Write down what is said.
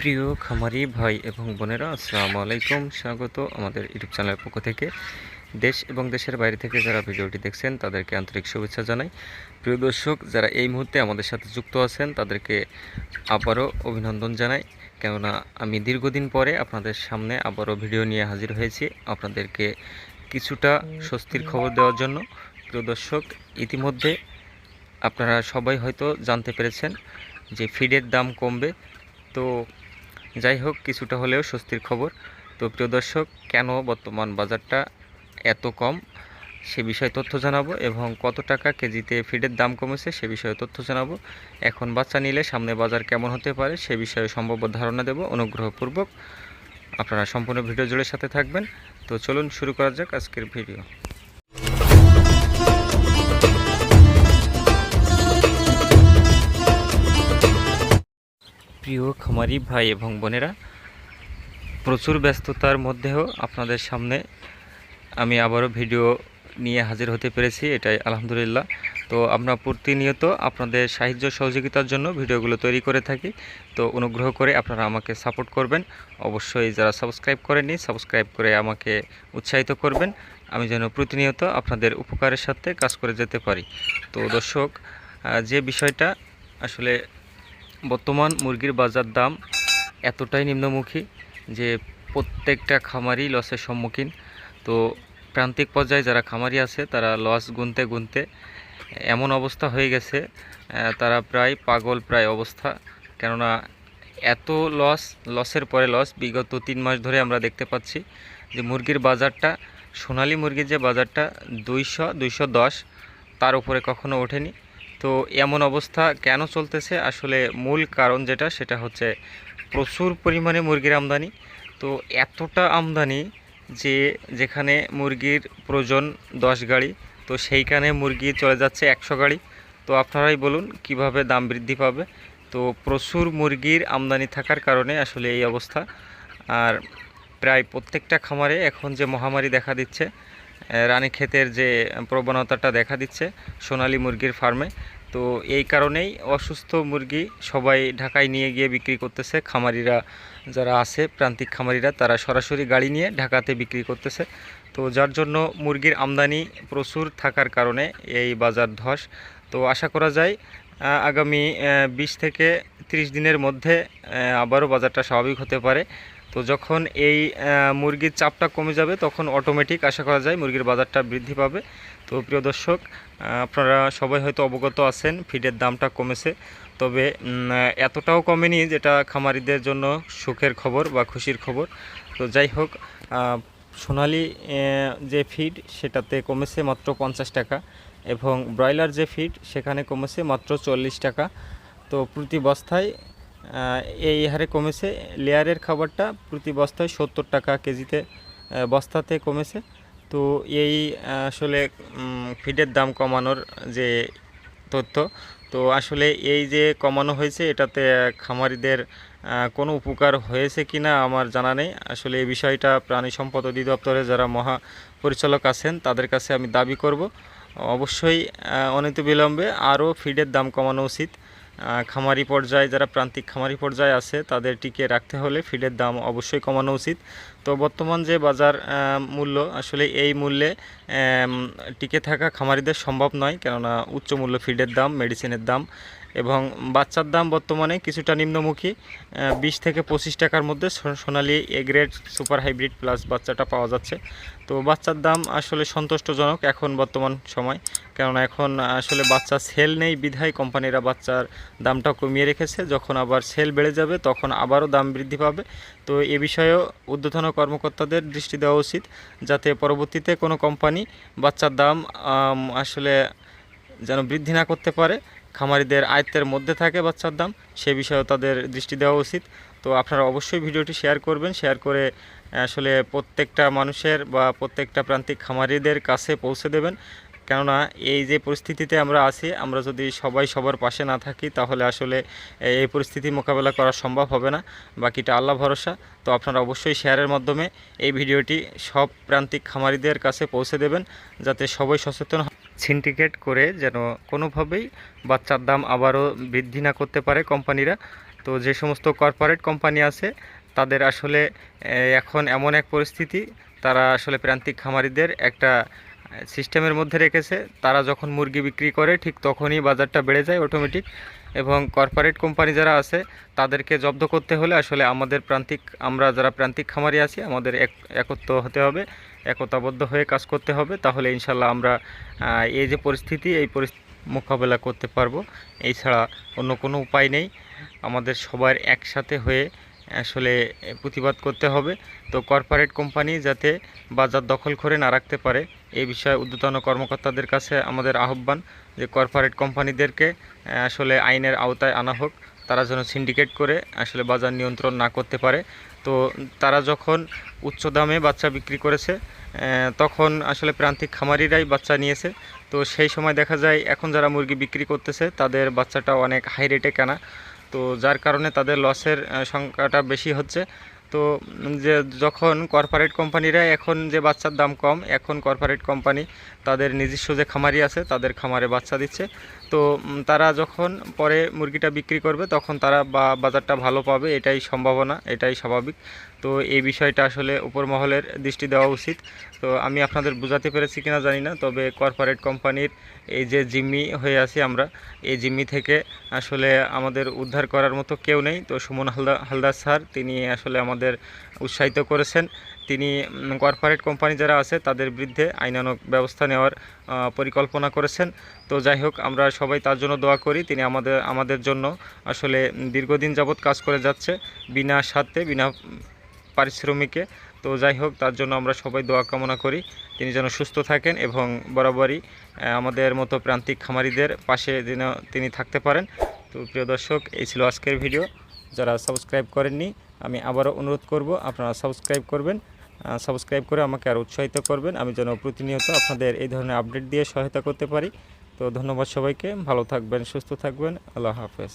প্রিয় খামারি ভাই এবং বোনেরা, আসসালামু আলাইকুম। স্বাগত আমাদের ইউটিউব চ্যানেলের পক্ষ থেকে। দেশ এবং দেশের বাইরে থেকে যারা ভিডিওটি দেখছেন, তাদেরকে আন্তরিক শুভেচ্ছা জানাই। প্রিয় দর্শক, যারা এই মুহূর্তে আমাদের সাথে যুক্ত আছেন, তাদেরকে আবারও অভিনন্দন জানাই। কেননা আমি দীর্ঘদিন পরে আপনাদের সামনে আবারও ভিডিও নিয়ে হাজির হয়েছি আপনাদেরকে কিছুটা স্বস্তির খবর দেওয়ার জন্য। প্রিয় দর্শক, ইতিমধ্যে আপনারা সবাই হয়তো জানতে পেরেছেন যে ফিডের দাম কমবে। তো যাই হোক, কিছুটা হলেও স্বস্তির খবর। তো প্রিয় দর্শক, কেন বর্তমান বাজারটা এত কম? সে বিষয়ে তথ্য জানাব এবং কত টাকা কেজিতে ফিডের দাম কমেছে সে বিষয়ে তথ্য জানাব। এখন বাচ্চা নিলে সামনে বাজার কেমন হতে পারে সে বিষয়ে সম্ভাব্য ধারণা দেব অনুগ্রহপূর্বক। আপনারা সম্পূর্ণ ভিডিও জুড়ে সাথে থাকবেন। তো চলুন শুরু করা যাক আজকের ভিডিও। প্রিয় খামারি ভাই এবং বোনেরা, প্রচুর ব্যস্ততার মধ্যেও আপনাদের সামনে আমি আবারও ভিডিও নিয়ে হাজির হতে পেরেছি, এটাই আলহামদুলিল্লাহ। তো আমরা প্রতিনিয়ত আপনাদের সাহায্য সহযোগিতার জন্য ভিডিওগুলো তৈরি করে থাকি। তো অনুগ্রহ করে আপনারা আমাকে সাপোর্ট করবেন। অবশ্যই যারা সাবস্ক্রাইব করেনি সাবস্ক্রাইব করে আমাকে উৎসাহিত করবেন। আমি যেন প্রতিনিয়ত আপনাদের উপকারের সাথে কাজ করে যেতে পারি। তো দর্শক যে বিষয়টা আসলে বর্তমান মুরগির বাজার দাম এতটাই নিম্নমুখী যে প্রত্যেকটা খামারই লসের সম্মুখীন। তো প্রান্তিক পর্যায়ে যারা খামারি আছে, তারা লস গুনতে গুনতে এমন অবস্থা হয়ে গেছে তারা প্রায় পাগল প্রায় অবস্থা। কেননা এত লস লসের পরে লস বিগত তিন মাস ধরে আমরা দেখতে পাচ্ছি যে মুরগির বাজারটা, সোনালী মুরগির যে বাজারটা দুইশো দুইশো দশ, তার উপরে কখনো ওঠেনি। তো এমন অবস্থা কেন চলতেছে? আসলে মূল কারণ যেটা, সেটা হচ্ছে প্রচুর পরিমাণে মুরগির আমদানি। তো এতটা আমদানি যে যেখানে মুরগির প্রয়োজন দশ গাড়ি, তো সেইখানে মুরগি চলে যাচ্ছে একশো গাড়ি। তো আপনারাই বলুন, কীভাবে দাম বৃদ্ধি পাবে? তো প্রচুর মুরগির আমদানি থাকার কারণে আসলে এই অবস্থা। আর প্রায় প্রত্যেকটা খামারে এখন যে মহামারী দেখা দিচ্ছে রানীক্ষেতের যে প্রবণতাটা দেখা দিচ্ছে সোনালী মুরগির ফার্মে তো এই কারণেই অসুস্থ মুরগি সবাই ঢাকায় নিয়ে গিয়ে বিক্রি করতেছে। খামারিরা যারা আছে, প্রান্তিক খামারিরা, তারা সরাসরি গাড়ি নিয়ে ঢাকাতে বিক্রি করতেছে। তো যার জন্য মুরগির আমদানি প্রচুর থাকার কারণে এই বাজার ধস। তো আশা করা যায় আগামী বিশ থেকে ত্রিশ দিনের মধ্যে আবারও বাজারটা স্বাভাবিক হতে পারে। তো যখন এই মুরগির চাপটা কমে যাবে, তখন অটোমেটিক আশা করা যায় মুরগির বাজারটা বৃদ্ধি পাবে। তো প্রিয় দর্শক আপনারা সবাই হয়তো অবগত আছেন, ফিডের দামটা কমেছে। তবে এতটাও কমেনি যেটা খামারিদের জন্য সুখের খবর বা খুশির খবর। তো যাই হোক সোনালি যে ফিড সেটাতে কমেছে মাত্র পঞ্চাশ টাকা এবং ব্রয়লার যে ফিড সেখানে কমেছে মাত্র চল্লিশ টাকা। তো প্রতি বস্তায় এই হারে কমেছে। লেয়ারের খাবারটা প্রতি বস্তায় সত্তর টাকা কেজিতে বস্তাতে কমেছে। তো এই আসলে ফিডের দাম কমানোর যে তথ্য তো আসলে এই যে কমানো হয়েছে এটাতে খামারিদের কোনো উপকার হয়েছে কি না আমার জানা নেই। আসলে এই বিষয়টা প্রাণী সম্পদ অধিদপ্তরে যারা মহা পরিচালক আছেন তাদের কাছে আমি দাবি করব। অবশ্যই আহ, অনতিবিলম্বে আরও ফিডের দাম কমানো উচিত। খামারি পর্যায়ে, যারা প্রান্তিক খামারি পর্যায়ে আছে, তাদের টিকে রাখতে হলে ফিডের দাম অবশ্যই কমানো উচিত। তো বর্তমান যে বাজার মূল্য, আসলে এই মূল্যে টিকে থাকা খামারিদের সম্ভব নয়, কেননা উচ্চ মূল্য ফিডের দাম মেডিসিনের দাম এবং বাচ্চার দাম বর্তমানে কিছুটা নিম্নমুখী বিশ থেকে পঁচিশ টাকার মধ্যে Sonali A grade super hybrid plus বাচ্চাটা পাওয়া যাচ্ছে। তো বাচ্চার দাম আসলে সন্তুষ্টজনক এখন বর্তমান সময়, কেননা এখন আসলে বাচ্চা সেল নেই বিধায় কোম্পানিরা বাচ্চার দামটা কমিয়ে রেখেছে। যখন আবার সেল বেড়ে যাবে তখন আবারও দাম বৃদ্ধি পাবে। তো এ বিষয়েও ঊর্ধ্বতন কর্মকর্তাদের দৃষ্টি দেওয়া উচিত, যাতে পরবর্তীতে কোনো কোম্পানি বাচ্চার দাম আসলে যেন বৃদ্ধি না করতে পারে। খামারিদের আয়ত্তের মধ্যে থাকে বাচ্চার দাম, সে বিষয়েও তাদের দৃষ্টি দেওয়া উচিত। তো আপনারা অবশ্যই ভিডিওটি শেয়ার করবেন, শেয়ার করে আসলে প্রত্যেকটা মানুষের বা প্রত্যেকটা প্রান্তিক খামারিদের কাছে পৌঁছে দেবেন। কেননা এই যে পরিস্থিতিতে আমরা আছি, আমরা যদি সবাই সবার পাশে না থাকি, তাহলে আসলে এই পরিস্থিতি মোকাবেলা করা সম্ভব হবে না। বাকিটা আল্লাহ ভরসা। তো আপনারা অবশ্যই শেয়ারের মাধ্যমে এই ভিডিওটি সব প্রান্তিক খামারিদের কাছে পৌঁছে দেবেন, যাতে সবাই সচেতন। সিন্ডিকেট করে যেন কোনোভাবেই বাচ্চার দাম আবারও বৃদ্ধি না করতে পারে কোম্পানিরা। তো যে সমস্ত কর্পোরেট কোম্পানি আছে, তাদের আসলে এখন এমন এক পরিস্থিতি, তারা আসলে প্রান্তিক খামারিদের একটা সিস্টেমের মধ্যে রেখেছে, তারা যখন মুরগি বিক্রি করে ঠিক তখনই বাজারটা বেড়ে যায় অটোমেটিক এবং কর্পোরেট কোম্পানি যারা আছে, তাদেরকে জব্দ করতে হলে আসলে আমাদের প্রান্তিক, আমরা যারা প্রান্তিক খামারি আছি, আমাদের এক, একত্র হতে হবে, একতাবদ্ধ হয়ে কাজ করতে হবে, তাহলে ইনশাল্লাহ আমরা এই যে পরিস্থিতি, এই পরিস্থিতি মোকাবেলা করতে পারব। এছাড়া অন্য কোনো উপায় নেই, আমাদের সবার একসাথে হয়ে আসলে প্রতিবাদ করতে হবে। তো কর্পোরেট কোম্পানি যাতে বাজার দখল করে না রাখতে পারে এই বিষয়ে ঊর্ধ্বতন কর্মকর্তাদের কাছে আমাদের আহ্বান যে কর্পোরেট কোম্পানিদেরকে আসলে আইনের আওতায় আনা হোক। তারা যেন সিন্ডিকেট করে আসলে বাজার নিয়ন্ত্রণ না করতে পারে। তো তারা যখন উচ্চ দামে বাচ্চা বিক্রি করেছে তখন আসলে প্রান্তিক খামারিরাই বাচ্চা নিয়েছে। তো সেই সময় দেখা যায়, এখন যারা মুরগি বিক্রি করতেছে, তাদের বাচ্চাটা অনেক হাই রেটে কেনা। তো যার কারণে তাদের লসের সংখ্যাটা বেশি হচ্ছে। তো যে যখন কর্পোরেট কোম্পানিরা এখন যে বাচ্চার দাম কম, এখন কর্পোরেট কোম্পানি তাদের নিজস্ব যে খামারি আছে, তাদের খামারে বাচ্চা দিচ্ছে। তো তারা যখন পরে মুরগিটা বিক্রি করবে, তখন তারা বা, বাজারটা ভালো পাবে, এটাই সম্ভাবনা, এটাই স্বাভাবিক। তো এই বিষয়টা আসলে উপর মহলের দৃষ্টি দেওয়া উচিত। তো আমি আপনাদের বোঝাতে পেরেছি কিনা জানি না, তবে কর্পোরেট কোম্পানির এই যে জিম্মি হয়ে আছি আমরা, এই জিম্মি থেকে আসলে আমাদের উদ্ধার করার মতো কেউ নেই। তো সুমন হালদা, হালদার স্যার, তিনি আসলে আমাদের উৎসাহিত করেছেন। তিনি কর্পোরেট কোম্পানি যারা আছে, তাদের বিরুদ্ধে আইনানক ব্যবস্থা নেওয়ার পরিকল্পনা করেছেন। তো যাই হোক, আমরা সবাই তার জন্য দোয়া করি। তিনি আমাদের আমাদের জন্য আসলে দীর্ঘদিন যাবৎ কাজ করে যাচ্ছে, বিনা স্বার্থে, বিনা পারিশ্রমিকে। তো যাই হোক, তার জন্য আমরা সবাই দোয়া কামনা করি। তিনি যেন সুস্থ থাকেন এবং বরাবরই আমাদের মতো প্রান্তিক খামারিদের পাশে যেন তিনি থাকতে পারেন। তো প্রিয় দর্শক, এই ছিল আজকের ভিডিও। যারা সাবস্ক্রাইব করেননি, আমি আবারও অনুরোধ করব, আপনারা সাবস্ক্রাইব করবেন। সাবস্ক্রাইব করে আমাকে আর উৎসাহিত করবেন। আমি যেন প্রতিনিয়ত আপনাদের এই ধরনের আপডেট দিয়ে সহায়তা করতে পারি। তো ধন্যবাদ সবাইকে। ভালো থাকবেন, সুস্থ থাকবেন। আল্লাহ হাফেজ।